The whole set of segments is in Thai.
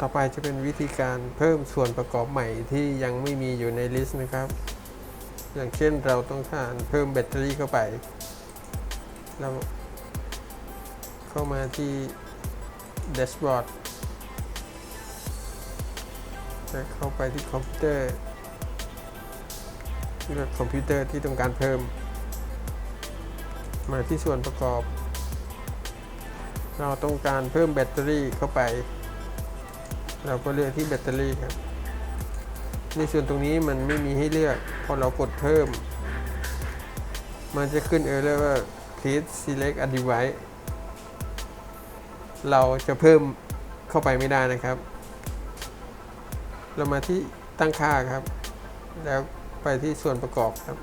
ต่อไปจะเป็นวิธีการเพิ่มส่วนประกอบใหม่ที่ยังไม่มีอยู่ในลิสต์นะครับ อย่างเช่นเราต้องการเพิ่มแบตเตอรี่เข้าไป เราเข้ามาที่แดชบอร์ดและเข้าไปที่คอมพิวเตอร์เลือกคอมพิวเตอร์ที่ต้องการเพิ่ม มาที่ส่วนประกอบ เราต้องการเพิ่มแบตเตอรี่เข้าไป เราก็เลือกที่แบตเตอรี่ครับ ในส่วนตรงนี้มันไม่มีให้เลือก พอเรากดเพิ่ม มันจะขึ้นเออร์เลอร์ว่า please select a device เราจะเพิ่มเข้าไปไม่ได้นะครับ เรามาที่ตั้งค่าครับ แล้วไปที่ส่วนประกอบครับ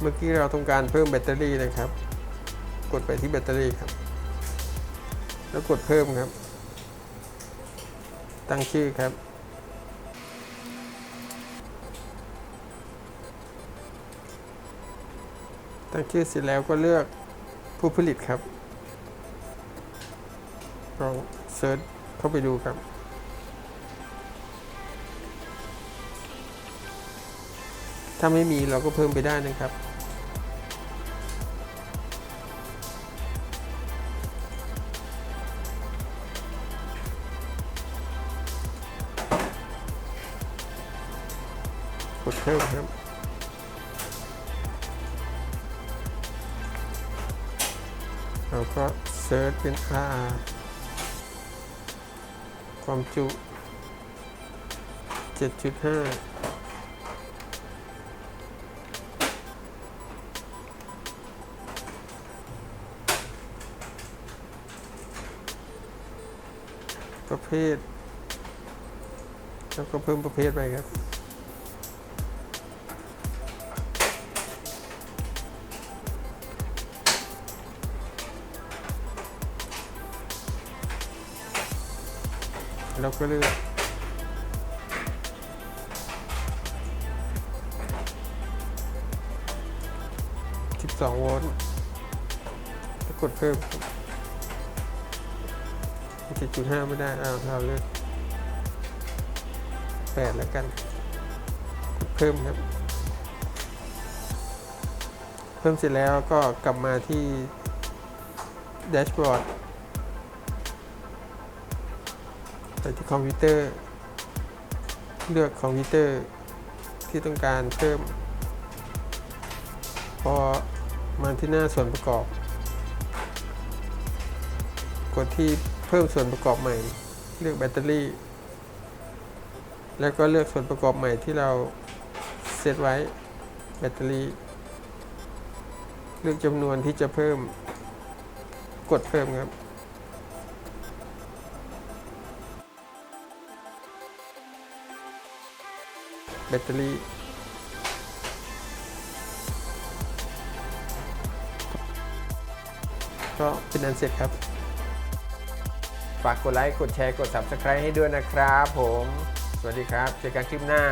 เมื่อกี้เราต้องการเพิ่มแบตเตอรี่นะครับ กดไปที่แบตเตอรี่ครับ แล้วกดเพิ่มครับ ตั้งชื่อครับ ตั้งชื่อเสร็จแล้วก็เลือกผู้ผลิตครับลองเซิร์ชเข้าไปดูครับถ้าไม่มีเราก็เพิ่มไปได้นะครับ กดเพิ่มครับเราก็เซิร์ชเป็น R ความจุ 7.5ประเภท แล้วก็เพิ่มประเภทไปครับ แล้วก็เลือก 12 โวลต์แล้วกดเพิ่ม7.5 ไม่ได้อ้าวเราเลือก 8 แล้วกัน กดเพิ่มครับ เพิ่มเสร็จแล้วก็กลับมาที่แดชบอร์ด ไปที่คอมพิวเตอร์ เลือกคอมพิวเตอร์ที่ต้องการเพิ่ม พอมาที่หน้าส่วนประกอบ กดที่เพิ่มส่วนประกอบใหม่ เลือกแบตเตอรี่ แล้วก็เลือกส่วนประกอบใหม่ที่เราเซตไว้แบตเตอรี่ เลือกจำนวนที่จะเพิ่ม กดเพิ่มครับ แบตเตอรี่ก็เป็นอันเสร็จครับ ฝากกดไลค์ กดแชร์ กด Subscribe ให้ด้วยนะครับผม สวัสดีครับ เจอกันคลิปหน้า